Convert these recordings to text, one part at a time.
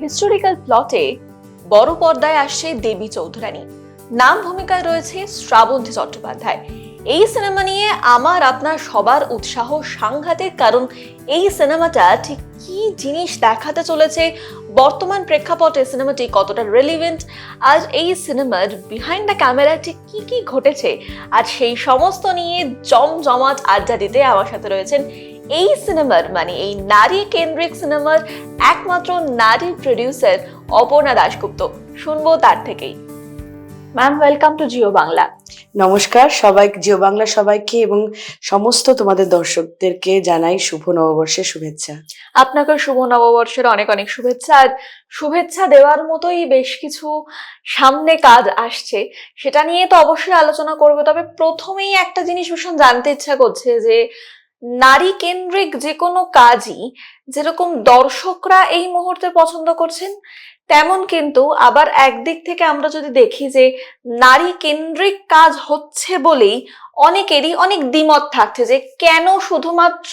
Historical প্লটে বড় পর্দায় আসছে দেবী চৌধুরানী। নাম ভূমিকায় রয়েছে শ্রাবন্তী চট্টোপাধ্যায়। এই সিনেমা নিয়ে আমার, আপনার সবার উৎসাহ সাংঘাতিক, কারণ এই সিনেমাটা ঠিক কি জিনিস দেখাতে চলেছে, বর্তমান প্রেক্ষাপটে সিনেমাটি কতটা রেলিভেন্ট আর এই সিনেমার বিহাইন্ড দ্য ক্যামেরা ঠিক কী কী ঘটেছে, আর সেই সমস্ত নিয়ে জমজমাট আড্ডা দিতে আমার সাথে রয়েছেন এই সিনেমার মানে এই নারী কেন্দ্রিক সিনেমার একমাত্র নারী প্রডিউসার অপর্ণা দাশগুপ্ত। শুনব তার থেকেই। Ma'am welcome to Jio Bangla নমস্কার সবাই জিও বাংলা সবাইকে এবং সমস্ত তোমাদের দর্শকদেরকে জানাই শুভ নববর্ষের শুভেচ্ছা। আপনাকে শুভ নববর্ষের অনেক অনেক শুভেচ্ছা। আর শুভেচ্ছা দেওয়ার মতোই বেশ কিছু সামনে কাজ আসছে। সেটা নিয়ে তো অবশ্যই আলোচনা করবে। তবে প্রথমেই একটা জিনিস ভীষণ জানতে ইচ্ছা করছে যে নারী কেন্দ্রিক যে কোনো কাজই যেরকম দর্শকরা এই মুহূর্তে পছন্দ করছেন, তেমন কিন্তু আবার একদিক থেকে আমরা যদি দেখি যে নারী কেন্দ্রিক কাজ হচ্ছে বলেই অনেকেরই অনেক দ্বিমত থাকছে যে কেন শুধুমাত্র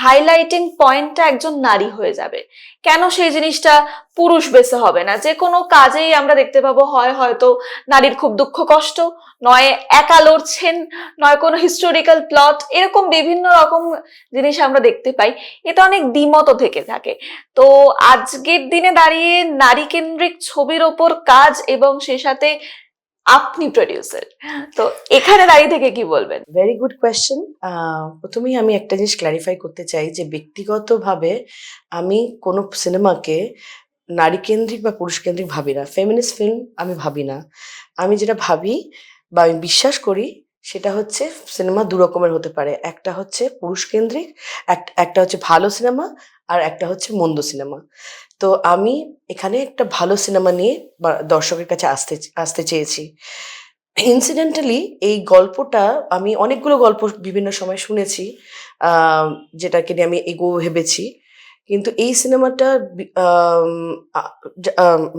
হাইলাইটিং পয়েন্টটা একজন নারী হয়ে যাবে? কেন সেই জিনিসটা পুরুষ বেসে হবে না? যে কোনো কাজেই আমরা দেখতে পাবো, হয় হয়তো নারীর খুব দুঃখ কষ্ট, নয় একা লড়ছেন, নয় কোনো হিস্টোরিক্যাল প্লট এরকম বিভিন্ন রকম জিনিস আমরা দেখতে পাই। এটা অনেক দ্বিমত থেকে থাকে। তো আজকের দিনে দাঁড়িয়ে নারী কেন্দ্রিক ছবির ওপর কাজ এবং সে সাথে আপনি প্রডিউসার তো এখানে দাঁড়িয়ে থেকে কি বলবেন? ভেরি গুড কোয়েশ্চেন প্রথমেই আমি একটা জিনিস ক্ল্যারিফাই করতে চাই যে ব্যক্তিগতভাবে আমি কোনো সিনেমাকে নারী কেন্দ্রিক বা পুরুষ কেন্দ্রিক ভাবি না। ফেমিনিস্ট ফিল্ম আমি ভাবি না। আমি যেটা ভাবি বা আমি বিশ্বাস করি সেটা হচ্ছে সিনেমা দু রকমের হতে পারে। একটা হচ্ছে পুরুষ কেন্দ্রিক, এক- একটা হচ্ছে ভালো সিনেমা আর একটা হচ্ছে মন্দ সিনেমা। তো আমি এখানে একটা ভালো সিনেমা নিয়ে দর্শকের কাছে আসতে আসতে চেয়েছি। ইনসিডেন্টালি এই গল্পটা আমি অনেকগুলো গল্প বিভিন্ন সময় শুনেছি যেটাকে নিয়ে আমি এগো ভেবেছি। কিন্তু এই সিনেমাটা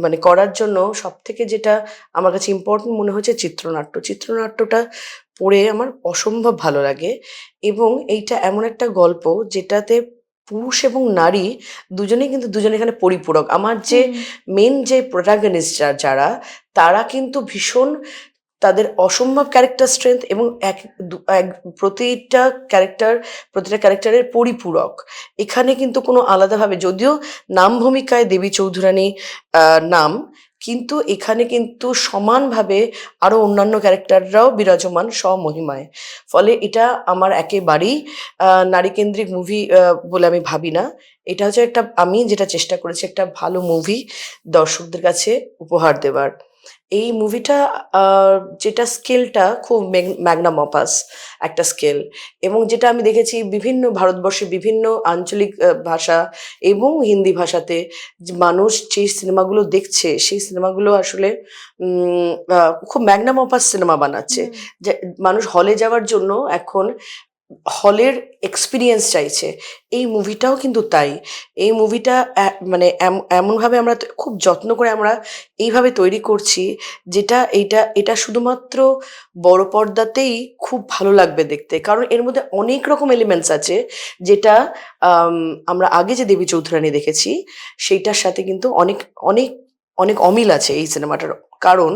মানে করার জন্য সব থেকে যেটা আমার কাছে ইম্পর্টেন্ট মনে হচ্ছে চিত্রনাট্য। চিত্রনাট্যটা পড়ে আমার অসম্ভব ভালো লাগে এবং এইটা এমন একটা গল্প যেটাতে পুরুষ এবং নারী দুজনেই কিন্তু দুজনে এখানে পরিপূরক। আমার যে মেন যে প্রোটাগনিস্টরা যারা তারা কিন্তু ভীষণ তাদের অসম্ভব ক্যারেক্টার স্ট্রেংথ এবং এক এক- প্রতিটা ক্যারেক্টার প্রতিটা ক্যারেক্টারের পরিপূরক। এখানে কিন্তু কোনো আলাদাভাবে যদিও নাম ভূমিকায় দেবী চৌধুরানী নাম, কিন্তু এখানে কিন্তু সমানভাবে আরও অন্যান্য ক্যারেক্টাররাও বিরাজমান স্বমহিমায়। ফলে এটা আমার একেবারেই নারীকেন্দ্রিক মুভি বলে আমি ভাবি না। এটা হচ্ছে একটা, আমি যেটা চেষ্টা করেছি একটা ভালো মুভি দর্শকদের কাছে উপহার দেওয়ার এই মুভিটা যেটা স্কেলটা খুব ম্যাগনাম অপাস একটা স্কেল এবং যেটা আমি দেখেছি বিভিন্ন ভারতবর্ষের বিভিন্ন আঞ্চলিক ভাষা এবং হিন্দি ভাষাতে মানুষ যে সিনেমাগুলো দেখছে সেই সিনেমাগুলো আসলে খুব ম্যাগনাম অপাস সিনেমা বানাচ্ছে মানুষ হলে যাওয়ার জন্য এখন হলের এক্সপিরিয়েন্স চাইছে। এই মুভিটাও কিন্তু তাই। এই মুভিটা মানে এম- এমনভাবে আমরা খুব যত্ন করে আমরা এইভাবে তৈরি করছি যেটা এইটা, এটা শুধুমাত্র বড় পর্দাতেই খুব ভালো লাগবে দেখতে। কারণ এর মধ্যে অনেক রকম এলিমেন্টস আছে যেটা আমরা আগে যে দেবী চৌধুরানী দেখেছি, সেইটার সাথে কিন্তু অনেক অনেক অনেক অমিল আছে এই সিনেমাটার কারণ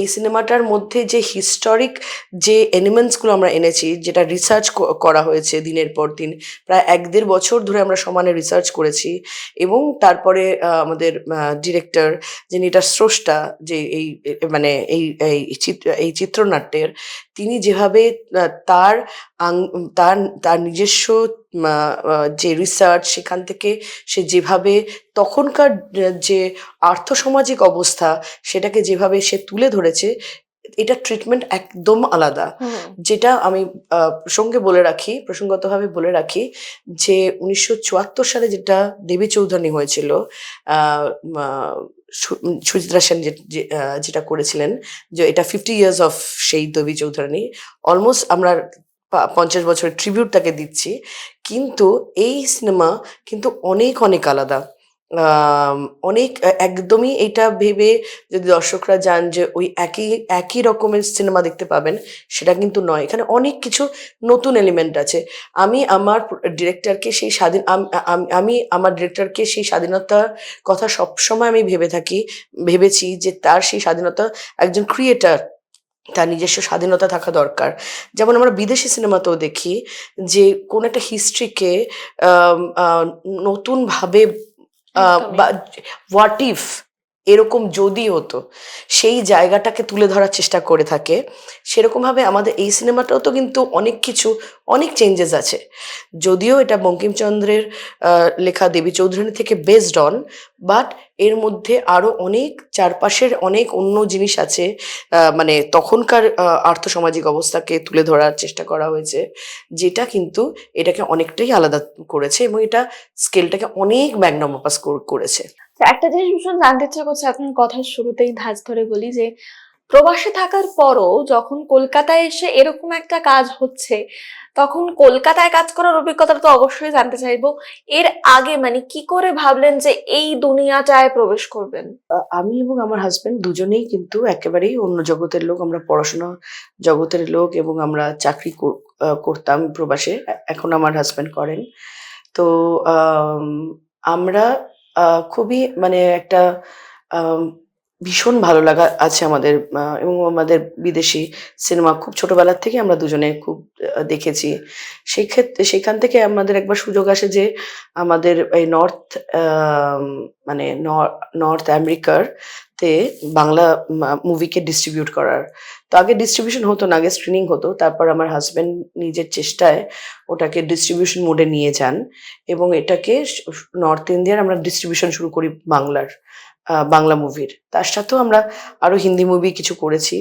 এই সিনেমাটার মধ্যে যে হিস্টোরিক যে এলিমেন্টসগুলো আমরা এনেছি, যেটা রিসার্চ করা হয়েছে দিনের পর দিন, প্রায় এক দেড় বছর ধরে আমরা সমানে রিসার্চ করেছি এবং তারপরে আমাদের ডিরেক্টর যিনি এটা স্রষ্টা, যে এই মানে এই এই চিত্র এই চিত্রনাট্যের, তিনি যেভাবে তার তার তার নিজস্ব যে রিসার্চ সেখান থেকে সে যেভাবে তখনকার যে আর্থসামাজিক অবস্থা সেটাকে যেভাবে সে তুলে ধরেছে এটা ট্রিটমেন্ট একদম আলাদা। যেটা আমি প্রসঙ্গে বলে রাখি প্রসঙ্গতভাবে বলে রাখি যে উনিশশো চুয়াত্তর সালে যেটা দেবী চৌধুরানী হয়েছিল সুচিত্রা সেন যেটা করেছিলেন যে এটা ফিফটি ইয়ার্স অফ সেই দেবী চৌধুরানী অলমোস্ট আমরা পঞ্চাশ বছরের ট্রিবিউট তাকে দিচ্ছি। কিন্তু এই সিনেমা কিন্তু অনেক অনেক আলাদা। অনেক একদমই এটা ভেবে যদি দর্শকরা যান যে ওই একই একই রকমের সিনেমা দেখতে পাবেন, সেটা কিন্তু নয়। এখানে অনেক কিছু নতুন এলিমেন্ট আছে। আমি আমার ডিরেক্টরকে সেই স্বাধীন, আম- আম- আমি আমার ডিরেক্টরকে সেই স্বাধীনতার কথা সবসময় আমি ভেবে থাকি, ভেবেছি যে তার সেই স্বাধীনতা একজন ক্রিয়েটার তার নিজস্ব স্বাধীনতা থাকা দরকার। যেমন আমরা বিদেশি সিনেমাতেও দেখি যে কোন একটা হিস্ট্রিকে নতুনভাবে হোয়াট ইফ এরকম যদি হতো, সেই জায়গাটাকে তুলে ধরার চেষ্টা করে থাকে, সেরকমভাবে আমাদের এই সিনেমাটাও তো কিন্তু অনেক কিছু, অনেক চেঞ্জেস আছে। যদিও এটা বঙ্কিমচন্দ্রের লেখা দেবী চৌধুরানী থেকে বেসড অন বাট এর মধ্যে আরও অনেক চারপাশের অনেক অন্য জিনিস আছে মানে তখনকার আর্থসামাজিক অবস্থাকে তুলে ধরার চেষ্টা করা হয়েছে, যেটা কিন্তু এটাকে অনেকটাই আলাদা করেছে এবং এটা স্কেলটাকে অনেক ম্যাগনামাপাস করেছে। একটা জিনিস ভীষণ জানতে ইচ্ছা করছে আপনার কথার শুরুতেই ধাঁচ ধরে বলি যে, প্রবাসে থাকার পরও যখন কলকাতায় এসে এরকম একটা কাজ হচ্ছে, তখন কলকাতায় কাজ করার অভিজ্ঞতাটা তো অবশ্যই জানতে চাইব। এর আগে মানে কি করে ভাবলেন যে এই দুনিয়াটায় প্রবেশ করবেন? আমি এবং আমার হাজবেন্ড দুজনেই কিন্তু একেবারেই অন্য জগতের লোক, আমরা পড়াশোনা জগতের লোক এবং আমরা চাকরি কর- করতাম প্রবাসে এখন আমার হাজবেন্ড করেন। তো আমরা আহ, খুবই মানে একটা আম, ভীষণ ভালো লাগা আছে আমাদের এবং আমাদের বিদেশি সিনেমা খুব ছোটবেলার থেকে আমরা দুজনে খুব দেখেছি। সেই ক্ষেত্রে, সেখান থেকে আমাদের একবার সুযোগ আসে যে আমাদের এই নর্থ মানে নর্থ আমেরিকার তে বাংলা মুভিকে ডিস্ট্রিবিউট করার। তো আগে ডিস্ট্রিবিউশন হতো না, আগে স্ক্রিনিং হতো। তারপর আমার হাজব্যান্ড নিজের চেষ্টায় ওটাকে ডিস্ট্রিবিউশন মোডে নিয়ে যান এবং এটাকে নর্থ ইন্ডিয়ার আমরা ডিস্ট্রিবিউশন শুরু করি বাংলার। বাংলা মুভির তার সাথেও আমরা আরও হিন্দি মুভি কিছু করেছি।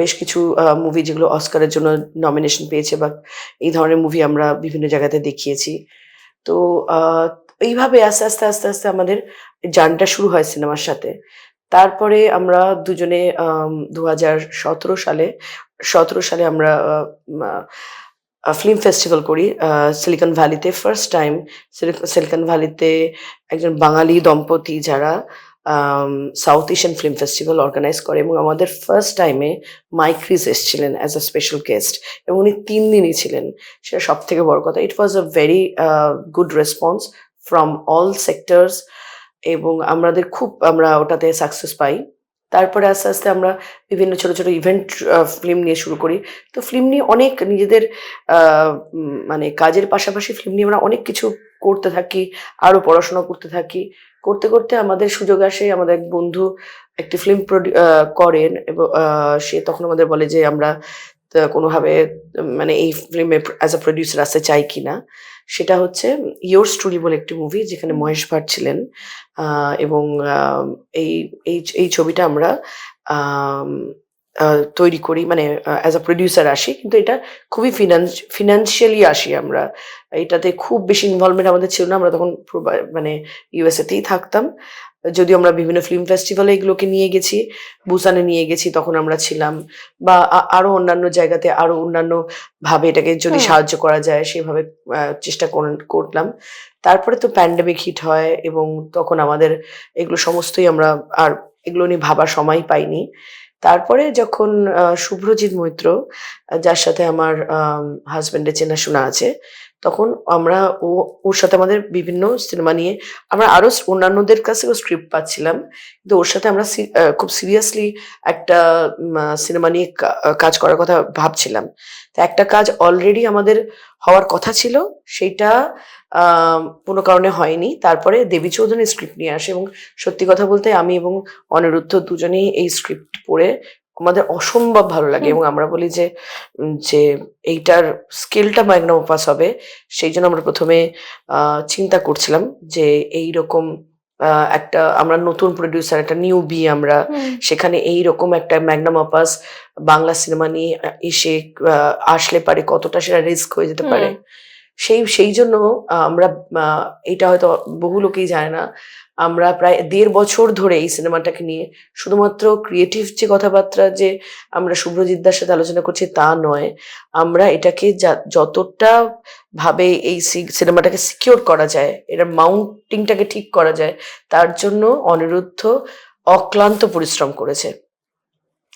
বেশ কিছু মুভি যেগুলো অস্কারের জন্য নমিনেশন পেয়েছে বা এই ধরনের মুভি আমরা বিভিন্ন জায়গাতে দেখিয়েছি। তো এইভাবে আস্তে আস্তে আস্তে আস্তে আমাদের জানটা শুরু হয় সিনেমার সাথে। তারপরে আমরা দুজনে দু হাজার সতেরো সালে সতেরো সালে আমরা ফিল্ম ফেস্টিভ্যাল করি সিলিকন ভ্যালিতে ফার্স্ট টাইম সিলিকন ভ্যালিতে একজন বাঙালি দম্পতি যারা south Asian film festival organise করে এবং আমাদের ফার্স্ট টাইমে মাইক এসেছিলেন অ্যাজ আ স্পেশাল গেস্ট এবং উনি তিন দিনই ছিলেন। সেটা সব থেকে বড় কথা। It was a very good response from all sectors এবং আমাদের খুব, আমরা ওটাতে সাকসেস পাই। তারপরে আস্তে আস্তে আমরা বিভিন্ন ছোট ছোট ইভেন্ট ফিল্ম নিয়ে শুরু করি। তো ফিল্ম নিয়ে অনেক নিজেদের মানে কাজের পাশাপাশি ফিল্ম নিয়ে আমরা অনেক কিছু করতে থাকি, আরও পড়াশোনা করতে থাকি। করতে করতে আমাদের সুযোগ আসে, আমাদের এক বন্ধু একটি ফিল্ম করেন এবং সে তখন আমাদের বলে যে আমরা কোনোভাবে মানে এই ফিল্মে অ্যাজ আ প্রডিউসার আসতে চাই কিনা সেটা হচ্ছে ইয়োর স্টোরি বলে একটি মুভি যেখানে মহেশ ভাট ছিলেন। এবং এই এই এই ছবিটা আমরা তৈরি করি মানে অ্যাজ আ প্রডিউসার আসি কিন্তু এটা খুবই ফিনান্স ফিনান্সিয়ালি আসি আমরা। এটাতে খুব বেশি ইনভলভমেন্ট আমাদের ছিল না আমরা তখন মানে ইউএসএতেই থাকতাম। যদিও আমরা বিভিন্ন ফিল্ম ফেস্টিভ্যালে এগুলোকে নিয়ে গেছি বুসানে নিয়ে গেছি তখন আমরা ছিলাম। বা আরও অন্যান্য জায়গাতে আরও অন্যান্য ভাবে এটাকে যদি সাহায্য করা যায় সেভাবে চেষ্টা কর- করলাম। তারপরে তো প্যান্ডেমিক হিট হয় এবং তখন আমাদের এগুলো সমস্তই আমরা আর এগুলো নিয়ে ভাবার সময় পাইনি। তারপরে যখন শুভ্রজিৎ মৈত্র যার সাথে আমার হাজব্যান্ডের চেনাশোনা আছে তখন আমরা ও, ওর সাথে আমাদের বিভিন্ন সিনেমা নিয়ে আমরা আরও স- অন্যান্যদের কাছেও স্ক্রিপ্ট পাচ্ছিলাম। কিন্তু ওর সাথে আমরা খুব সিরিয়াসলি একটা সিনেমা নিয়ে কাজ করার কথা ভাবছিলাম। তো একটা কাজ অলরেডি আমাদের হওয়ার কথা ছিল, সেইটা কোনো কারণে হয়নি। তারপরে দেবী চৌধুরী স্ক্রিপ্ট নিয়ে আসে এবং সত্যি কথা বলতে আমি এবং অনিরুদ্ধ দুজনেই এই স্ক্রিপ্ট পড়ে আমাদের অসম্ভব ভালো লাগে এবং আমরা বলি যে যে এইটার স্কেলটা ম্যাগনাম হবে সেই জন্য আমরা প্রথমে চিন্তা করছিলাম যে এই রকম একটা আমরা নতুন প্রডিউসার একটা নিউ বি আমরা সেখানে এই রকম একটা ম্যাগনাম অপাস বাংলা সিনেমা নিয়ে এসে আসলে পারে কতটা সেটা রিস্ক হয়ে যেতে পারে। সেই সেই জন্য আমরা এটা হয়তো বহু লোকেই জানে না। আমরা প্রায় দেড় বছর ধরে এই সিনেমাটাকে নিয়ে শুধুমাত্র ক্রিয়েটিভ যে কথাবার্তা যে আমরা শুভ্রজিৎ দার সাথে আলোচনা করছি তা নয়। আমরা এটাকে যতটা ভাবে এই সিনেমাটাকে সিকিওর করা যায় এটার মাউন্টিংটাকে ঠিক করা যায়, তার জন্য অনিরুদ্ধ অক্লান্ত পরিশ্রম করেছে।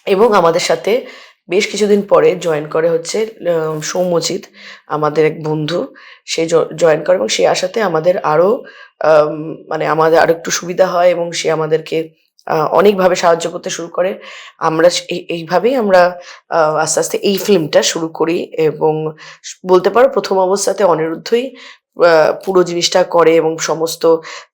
এবং আমাদের সাথে বেশ কিছুদিন পরে জয়েন করে হচ্ছে সৌমজিৎ আমাদের এক বন্ধু। সে জয়েন করে এবং সে আসাতে আমাদের আরও মানে আমাদের আরও একটু সুবিধা হয় এবং সে আমাদেরকে অনেকভাবে সাহায্য করতে শুরু করে। আমরা এই- এইভাবেই আমরা আস্তে আস্তে এই ফিল্মটা শুরু করি এবং বলতে পারো প্রথম অবস্থাতে অনিরুদ্ধই পুরো জিনিসটা করে এবং সমস্ত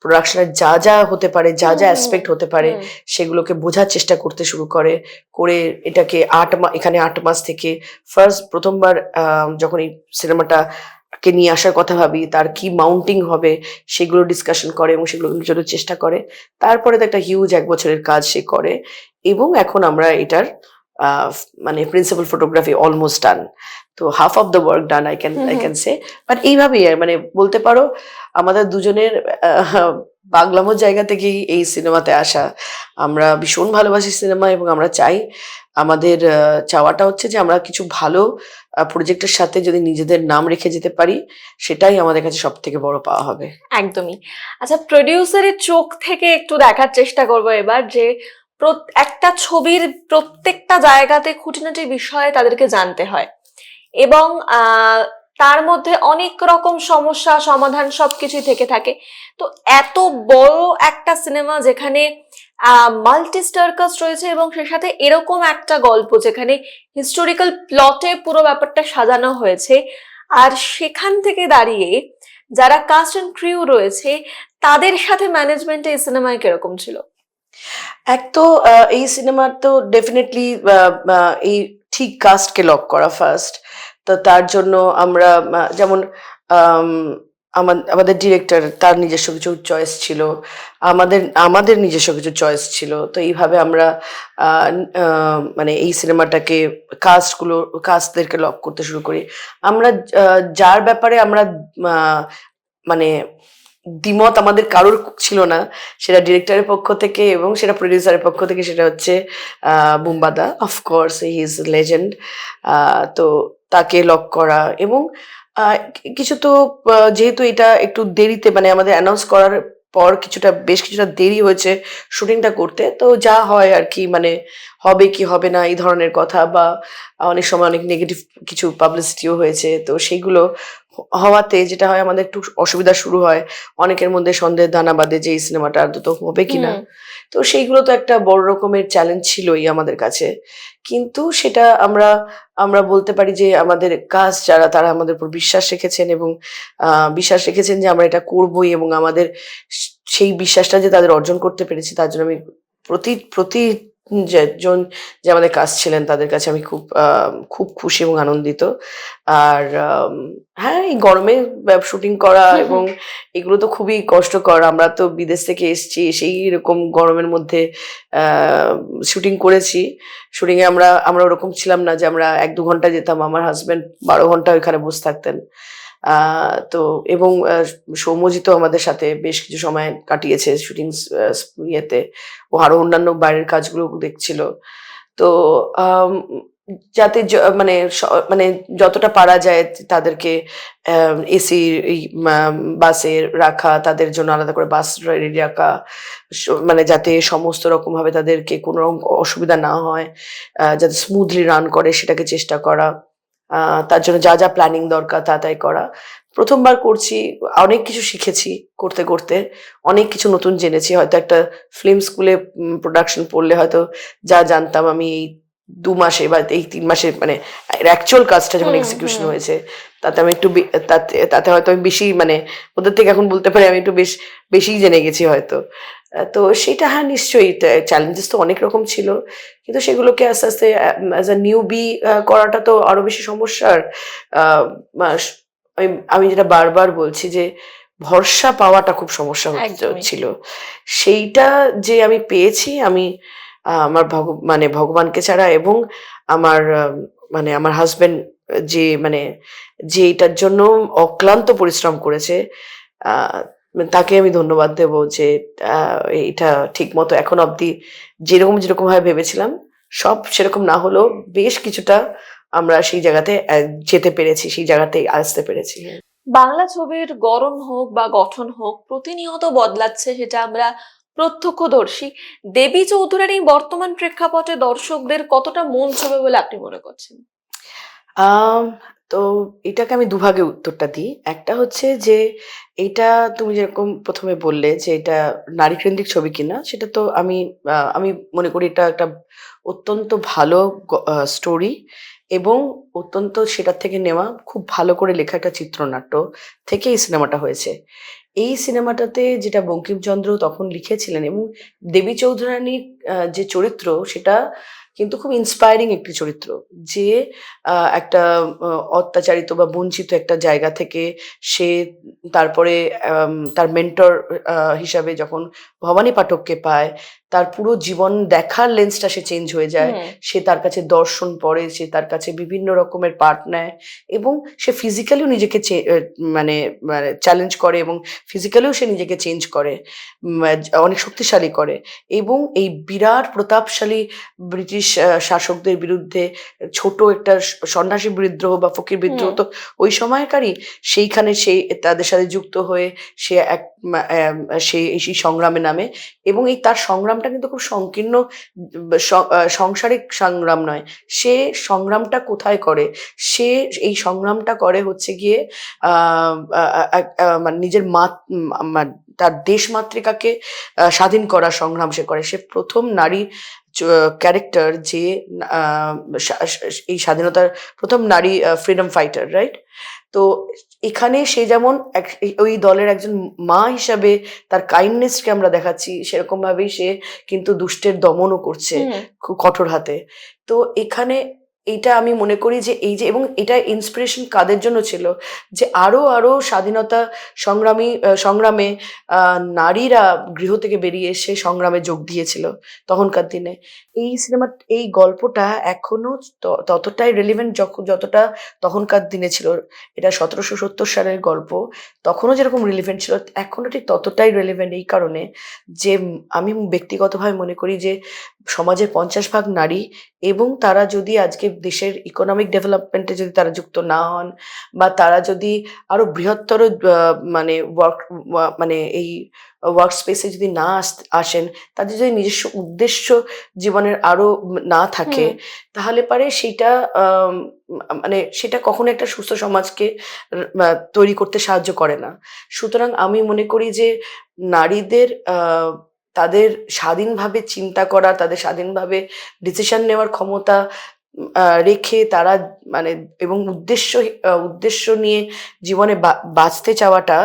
প্রোডাকশনের যা যা হতে পারে যা যা অ্যাসপেক্ট হতে পারে সেগুলোকে বোঝার চেষ্টা করতে শুরু করে করে এটাকে আট মাস এখানে আট মাস থেকে ফার্স্ট প্রথমবার যখন এই সিনেমাটা কে নিয়ে আসার কথা ভাবি তার কি মাউন্টিং হবে সেগুলো ডিসকাশন করে এবং সেগুলো জন্য চেষ্টা করে। তারপরে তো একটা হিউজ এক বছরের কাজ সে করে এবং এখন আমরা এটার মানে প্রিন্সিপাল ফটোগ্রাফি অলমোস্ট ডান তো half of the work done I can I can say but এইভাবেই মানে বলতে পারো আমাদের দুজনের পাগলামোর জায়গা থেকেই এই সিনেমাতে আসা। আমরা ভীষণ ভালোবাসি সিনেমা এবং আমরা চাই আমাদের চাওয়াটা হচ্ছে যে আমরা কিছু ভালো প্রজেক্টের সাথে যদি নিজেদের নাম রেখে যেতে পারি, সেটাই আমাদের কাছে সব থেকে বড় পাওয়া হবে। একদমই। আচ্ছা প্রডিউসারের চোখ থেকে একটু দেখার চেষ্টা করব এবার যে একটা ছবির প্রত্যেকটা জায়গাতে খুঁটিনাটি বিষয়ে তাদেরকে জানতে হয়। এবং তার মধ্যে অনেক রকম সমস্যা, সমাধান সবকিছুই থেকে থাকে। তো এত বড় একটা সিনেমা যেখানে মাল্টি স্টারকাস্ট রয়েছে এবং সে সাথে এরকম একটা গল্প যেখানে হিস্টোরিক্যাল প্লটে পুরো ব্যাপারটা সাজানো হয়েছে। আর সেখান থেকে দাঁড়িয়ে যারা কাস্ট অ্যান্ড ক্রিউ রয়েছে, তাদের সাথে ম্যানেজমেন্টে এই সিনেমায় কীরকম ছিল? এক তো এই সিনেমার তো ডেফিনেটলি এই ঠিক কাস্টকে লক করা ফার্স্ট তো তার জন্য আমরা যেমন আম, আমাদের ডিরেক্টর তার নিজস্ব কিছু চয়েস ছিল আমাদের আমাদের নিজস্ব কিছু চয়েস ছিল তো এইভাবে আমরা মানে এই সিনেমাটাকে কাস্টগুলো কাস্টদেরকে লক করতে শুরু করি। আমরা যার ব্যাপারে আমরা মানে দ্বিমত আমাদের কারোর ছিল না সেটা ডিরেক্টরের পক্ষ থেকে এবং সেটা প্রডিউসারের পক্ষ থেকে সেটা হচ্ছে বুম্বাদা of course he is legend তো তাকে লক করা এবং কিছু তো যেহেতু এটা একটু দেরিতে মানে আমাদের অ্যানাউন্স করার পর কিছুটা, বেশ কিছুটা দেরি হয়েছে শুটিংটা করতে, তো যা হয় আর কি মানে হবে কি হবে না এই ধরনের কথা বা অনেক সময় অনেক নেগেটিভ কিছু পাবলিসিটিও হয়েছে, তো সেইগুলো হওয়াতে যেটা হয় আমাদের একটু অসুবিধা শুরু হয় অনেকের মধ্যে সন্দেহ দানা বাদে যে এই সিনেমাটা আদৌ হবে কিনা। তো সেইগুলো তো একটা বড় রকমের চ্যালেঞ্জ ছিলই আমাদের কাছে। কিন্তু সেটা আমরা আমরা বলতে পারি যে আমাদের কাজ যারা তারা আমাদের উপর বিশ্বাস রেখেছেন এবং আহ, বিশ্বাস রেখেছেন যে আমরা এটা করবই এবং আমাদের সেই বিশ্বাসটা যে তাদের অর্জন করতে পেরেছি তার জন্য আমি প্রতি প্রতি জন যে আমাদের কাজ ছিলেন তাদের কাছে আমি খুব খুব খুশি এবং আনন্দিত। আর হ্যাঁ এই গরমে শুটিং করা। এবং এগুলো তো খুবই কষ্টকর। আমরা তো বিদেশ থেকে এসেছি সেই রকম গরমের মধ্যে শুটিং করেছি। শুটিংয়ে আমরা আমরা ওরকম ছিলাম না যে আমরা এক দু ঘণ্টা যেতাম। আমার হাজবেন্ড বারো ঘণ্টা ওইখানে বসে থাকতেন। তো এবং আহ, সৌম্যজিৎ আমাদের সাথে বেশ কিছু সময় কাটিয়েছে শুটিং ইয়েতে। ও আরও অন্যান্য বাইরের কাজগুলো দেখছিল। তো যাতে মানে মানে যতটা পারা যায় তাদেরকে এসি বাসে রাখা তাদের জন্য আলাদা করে বাস রেডি রাখা মানে যাতে সমস্ত রকম ভাবে তাদেরকে কোনো রকম অসুবিধা না হয় যাতে স্মুথলি রান করে সেটাকে চেষ্টা করা। তার জন্য যা যা প্ল্যানিং দরকার তা তাই করা। প্রথমবার করছি অনেক কিছু শিখেছি করতে করতে অনেক কিছু নতুন জেনেছি। হয়তো একটা ফিল্ম স্কুলে প্রোডাকশন পড়লে হয়তো যা জানতাম আমি এই দু মাসে বা এই তিন মাসে মানে অ্যাকচুয়াল কাজটা যখন এক্সিকিউশন হয়েছে তাতে আমি একটু তাতে তাতে হয়তো আমি বেশি মানে ওদের থেকে এখন বলতে পারি আমি একটু বেশ বেশিই জেনে গেছি হয়তো। তো সেটা হ্যাঁ নিশ্চয়ই চ্যালেঞ্জেস তো অনেক রকম ছিল। কিন্তু সেগুলোকে আস্তে আস্তে অ্যাজ আ নিউ বি করাটা তো আরও বেশি সমস্যার আমি যেটা বারবার বলছি যে ভরসা পাওয়াটা খুব সমস্যা ছিল। সেইটা যে আমি পেয়েছি আমি আমার ভগ মানে ভগবানকে ছাড়া এবং আমার মানে আমার হাজবেন্ড যে মানে যে এটার জন্য অক্লান্ত পরিশ্রম করেছে আহ, তাকে আমি ধন্যবাদ দেব যে এটা ঠিক মতো এখন অবধি যেরকম যেরকম ভাবে ভেবেছিলাম, সব সেরকম না হলেও বেশ কিছুটা আমরা সেই জায়গাতে যেতে পেরেছি, সেই জায়গাতে আসতে পেরেছি। বাংলা ছবির গড়ন হোক বা গঠন হোক, প্রতিনিয়ত বদলাচ্ছে সেটা আমরা প্রত্যক্ষদর্শী। দেবী চৌধুরীর এই বর্তমান প্রেক্ষাপটে দর্শকদের কতটা মন ছবে বলে আপনি মনে করছেন? তো এটাকে আমি দুভাগে উত্তরটা দিই। একটা হচ্ছে যে, এটা তুমি যেরকম প্রথমে বললে যে, এটা নারী কেন্দ্রিক ছবি কিনা, সেটা তো আমি আমি মনে করি এটা একটা অত্যন্ত ভালো স্টোরি এবং অত্যন্ত সেটার থেকে নেওয়া খুব ভালো করে লেখা একটা চিত্রনাট্য থেকে এই সিনেমাটা হয়েছে। এই সিনেমাটাতে যেটা বঙ্কিমচন্দ্র তখন লিখেছিলেন এবং দেবী চৌধুরানীর যে চরিত্র, সেটা কিন্তু খুব ইন্সপায়ারিং একটি চরিত্র যে একটা অত্যাচারিত বা বঞ্চিত একটা জায়গা থেকে সে তারপরে তার মেন্টর হিসাবে যখন ভবানী পাঠককে পায় তার পুরো জীবন দেখার লেন্সটা সে চেঞ্জ হয়ে যায়। সে তার কাছে দর্শন পড়ে সে তার কাছে বিভিন্ন রকমের পার্ট নেয় এবং সে ফিজিক্যালিও নিজেকে মানে মানে চ্যালেঞ্জ করে এবং ফিজিক্যালিও সে নিজেকে চেঞ্জ করে অনেক শক্তিশালী করে এবং এই বিরাট প্রতাপশালী ব্রিটিশ আহ, শাসকদের বিরুদ্ধে ছোট একটা সন্ন্যাসী বিদ্রোহ বা ফকির বিদ্রোহ তো ওই সময়কারই সেইখানে সেই তাদের সাথে যুক্ত হয়ে সে এক মা- আহ, সে এই সেই সংগ্রামে নামে। এবং এই তার সংগ্রামটা কিন্তু খুব সংকীর্ণ সাংসারিক সংগ্রাম নয়। সে সংগ্রামটা কোথায় করে? সে এই সংগ্রামটা করে হচ্ছে গিয়ে মানে নিজের মা- তার দেশ মাতৃকাকে স্বাধীন করার সংগ্রাম সে করে। সে প্রথম নারী ক্যারেক্টার যে এই স্বাধীনতার প্রথম নারী ফ্রিডম ফাইটার রাইট? তো এখানে সে যেমন এক- ওই দলের একজন মা হিসাবে তার কাইন্ডনেসকে আমরা দেখাচ্ছি সেরকমভাবেই সে কিন্তু দুষ্টের দমনও করছে খুব কঠোর হাতে। তো এখানে এইটা আমি মনে করি যে এই যে, এবং এটা ইন্সপিরেশন কাদের জন্য ছিল? যে আরও আরও স্বাধীনতা সংগ্রামী সংগ্রামে নারীরা গৃহ থেকে বেরিয়ে এসে সংগ্রামে যোগ দিয়েছিল তখনকার দিনে। এই সিনেমা, এই গল্পটা এখনও ততটাই রেলিভেন্ট যতটা তখনকার দিনে ছিল। এটা সতেরোশো সত্তর সালের গল্প। তখনও যেরকম রিলিভেন্ট ছিল, এখনও ঠিক ততটাই রেলিভেন্ট এই কারণে যে, আমি ব্যক্তিগতভাবে মনে করি যে সমাজের পঞ্চাশ ভাগ নারী এবং তারা যদি আজকে দেশের ইকোনমিক ডেভেলপমেন্টে যদি তারা যুক্ত না হন বা তারা যদি আরও বৃহত্তর মানে ওয়ার্ক মানে এই ওয়ার্ক স্পেসে যদি না আস- আসেন তাদের যদি নিজস্ব উদ্দেশ্য জীবনের আরও না থাকে তাহলে পারে সেটা মানে সেটা কখনো একটা সুস্থ সমাজকে তৈরি করতে সাহায্য করে না। সুতরাং আমি মনে করি যে নারীদের তাদের স্বাধীনভাবে চিন্তা করা, তাদের স্বাধীনভাবে ডিসিশন নেওয়ার ক্ষমতা রেখে তারা মানে এবং উদ্দেশ্য উদ্দেশ্য নিয়ে জীবনে বাঁচতে চাওয়াটা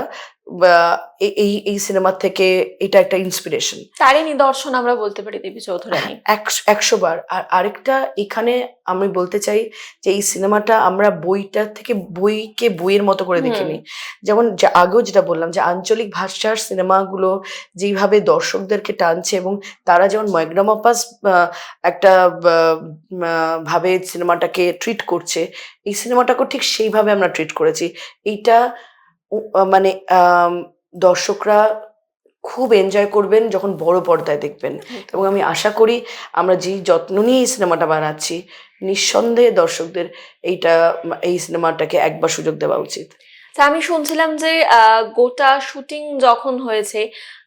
এই এই সিনেমার থেকে এটা একটা ইন্সপিরেশন তারই নিদর্শন আমরা বলতে পারি দেবী চৌধুরানী। একশো একশো বার। আর আরেকটা এখানে আমি বলতে চাই যে এই সিনেমাটা আমরা বইটা থেকে বইকে বইয়ের মতো করে। দেখিনি। যেমন যে আগেও যেটা বললাম যে আঞ্চলিক ভাষার সিনেমাগুলো যেইভাবে দর্শকদেরকে টানছে এবং তারা যেমন ময়গ্রামাপাস একটা ভাবে সিনেমাটাকে ট্রিট করছে এই সিনেমাটাকেও ঠিক সেইভাবে আমরা ট্রিট করেছি। এইটা মানে দর্শকরা খুব এনজয় করবেন যখন বড় পর্দায় দেখবেন। এবং আমি আশা করি আমরা যেই যত্ন নিয়ে এই সিনেমাটা বানাচ্ছি নিঃসন্দেহে দর্শকদের এইটা এই সিনেমাটাকে একবার সুযোগ দেওয়া উচিত। তা আমি শুনছিলাম যে গোটা শুটিং যখন হয়েছে,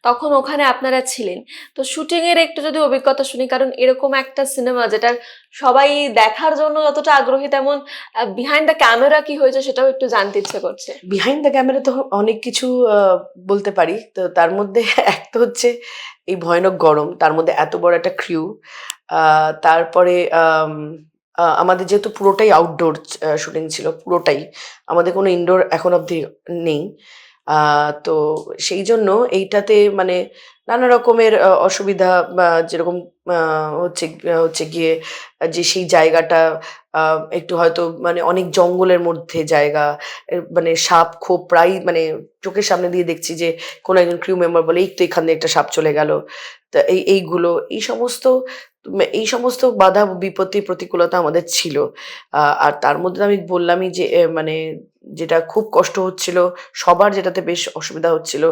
তখন ওখানে আপনারা ছিলেন। তো শুটিং এর একটু যদি অভিজ্ঞতা শুনি, কারণ এরকম একটা সিনেমা যেটা সবাই দেখার জন্য যতটা আগ্রহী, তেমন বিহাইন্ড দ্য ক্যামেরা কি হয়েছে সেটাও একটু জানতে ইচ্ছে করছে। বিহাইন্ড দ্য ক্যামেরা তো অনেক কিছু বলতে পারি। তো তার মধ্যে এক তো হচ্ছে এই ভয়ানক গরম, তার মধ্যে এত বড় একটা ক্রিউ তারপরে আমাদের যেহেতু পুরোটাই আউটডোর শুটিং ছিল, পুরোটাই। আমাদের কোনো ইনডোর এখন অবধি নেই। তো সেই জন্য এইটাতে মানে নানা রকমের অসুবিধা বা যেরকম হচ্ছে হচ্ছে গিয়ে যে সেই জায়গাটা একটু হয়তো মানে অনেক জঙ্গলের মধ্যে জায়গা মানে সাপ খোপ প্রায় মানে চোখের সামনে দিয়ে দেখছি যে কোনো একজন ক্রিউ মেম্বার বলে, এই তো এখান দিয়ে একটা সাপ চলে গেল। তা এই, এইগুলো, এই সমস্ত এই সমস্ত বাধা, বিপত্তি, প্রতিকূলতা আমাদের ছিল। আর তার মধ্যে আমি বললামই যে মানে যেটা খুব কষ্ট হচ্ছিল, সবার যেটাতে বেশ অসুবিধা হচ্ছিল,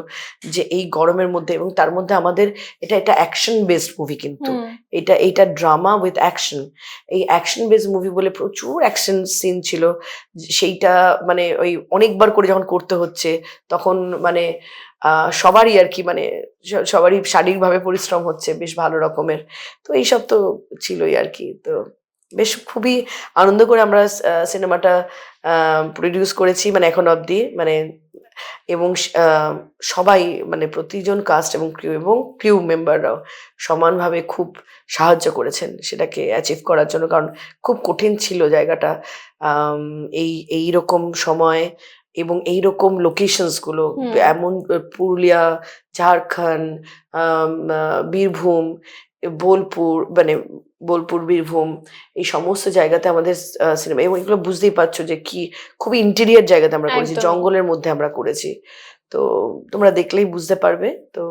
যে এই গরমের মধ্যে এবং তার মধ্যে আমাদের, এটা একটা অ্যাকশন বেসড মুভি কিন্তু এটা এটা ড্রামা উইথ অ্যাকশন এই অ্যাকশন বেস মুভি বলে প্রচুর অ্যাকশন সিন ছিল। সেইটা মানে ওই অনেকবার করে যখন করতে হচ্ছে, তখন মানে সবারই আর কি মানে সবারই শারীরিকভাবে পরিশ্রম হচ্ছে বেশ ভালো রকমের। তো এইসব তো ছিলই আর কি। তো বেশ খুবই আনন্দ করে আমরা সিনেমাটা প্রডিউস করেছি মানে এখন অবধি মানে এবং সবাই মানে প্রতিজন কাস্ট এবং ক্রিউ এবং ক্রিউ মেম্বাররাও সমানভাবে খুব সাহায্য করেছেন সেটাকে অ্যাচিভ করার জন্য কারণ খুব কঠিন ছিল জায়গাটা এই এই রকম সময় এবং এই রকম লোকেশনসগুলো হুম। এমন পুরুলিয়া ঝাড়খণ্ড বীরভূম বোলপুর মানে বোলপুর বীরভূম এই সমস্ত জায়গাতে আমাদের সিনেমা এবং এগুলো বুঝতেই পারছ যে কি খুবই ইন্টেরিয়ার জায়গাতে আমরা করেছি জঙ্গলের মধ্যে আমরা করেছি। তো তোমরা দেখলেই বুঝতে পারবে তো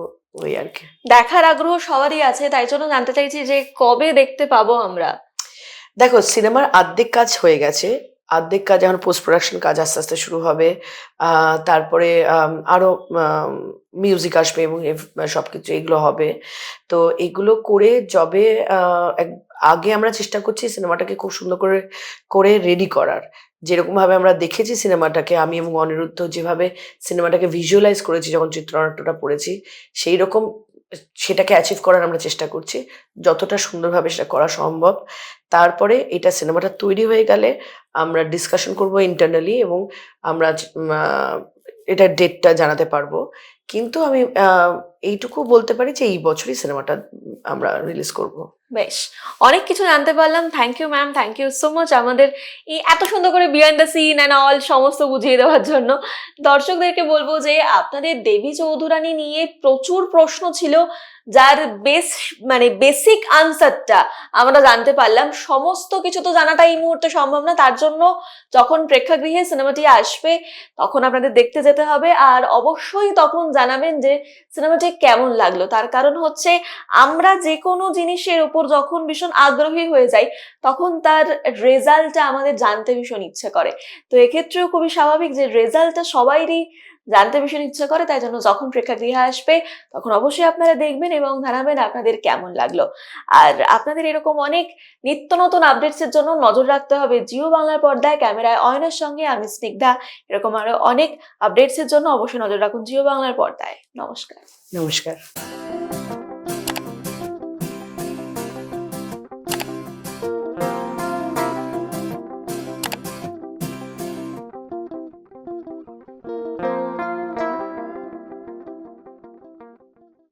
ওই আর কি। দেখার আগ্রহ সবারই আছে তাই জন্য জানতে চাইছি যে কবে দেখতে পাবো আমরা? দেখো সিনেমার আর্ধেক কাজ হয়ে গেছে অর্ধেক কাজ এখন পোস্ট প্রোডাকশন কাজ আস্তে আস্তে শুরু হবে। তারপরে আরও আরও মিউজিক আসবে এবং সব কিছু এগুলো হবে। তো এগুলো করে জবে আগে আমরা চেষ্টা করছি সিনেমাটাকে খুব সুন্দর করে করে রেডি করার। যেরকম ভাবে আমরা দেখেছি সিনেমাটাকে, আমি এবং অনিরুদ্ধ যেভাবে সিনেমাটাকে ভিজুয়ালাইজ করেছি, যখন চিত্রনাট্যটা পড়েছি সেই রকম সেটাকে অ্যাচিভ করার আমরা চেষ্টা করছি, যতটা সুন্দরভাবে সেটা করা সম্ভব। তারপরে এটা সিনেমাটা তৈরি হয়ে গেলে আমরা ডিসকাশন করব ইন্টারনালি এবং আমরা এটার ডেটটা জানাতে পারব। কিন্তু আমি এইটুকু বলতে পারি যে এই বছরই সিনেমাটা আমরা রিলিজ করব। বেশ, অনেক কিছু জানতে পারলাম। Thank you ma'am thank you so much আমাদের এই এত সুন্দর করে behind the scene and all সমস্ত বুঝিয়ে দেওয়ার জন্য। দর্শকদেরকে বলব যে আপনাদের দেবী চৌধুরানী নিয়ে প্রচুর প্রশ্ন ছিল। যার বেস মানে বেসিক আনসারটা আমরা জানতে পারলাম। সমস্ত কিছু তো জানাটা এই মুহূর্তে সম্ভব না। তার জন্য যখন প্রেক্ষাগৃহে সিনেমাটি আসবে, তখন আপনাদের দেখতে যেতে হবে। আর অবশ্যই তখন জানাবেন যে সিনেমাটি কেমন লাগল। তার কারণ হচ্ছে, আমরা যে কোনো জিনিসের উপর যখন ভীষণ আগ্রহী হয়ে যাই, তখন তার রেজাল্টটা আমাদের জানতে ভীষণ ইচ্ছে করে। তো এক্ষেত্রেও খুবই স্বাভাবিক যে রেজাল্টটা সবাইরই জানতে ভীষণ ইচ্ছে করে, তাই জন্য যখন প্রেক্ষাগৃহে আসবে, তখন অবশ্যই আপনারা দেখবেন এবং জানাবেন আপনাদের কেমন লাগল। আর আপনাদের এরকম অনেক নিত্য নতুন আপডেটসের জন্য নজর রাখতে হবে জিও বাংলার পর্দায়। ক্যামেরায় অয়নের সঙ্গে, আমি স্নিগ্ধা। এরকম আরও অনেক আপডেটসের জন্য অবশ্যই নজর রাখুন জিও বাংলার পর্দায়। নমস্কার। নমস্কার।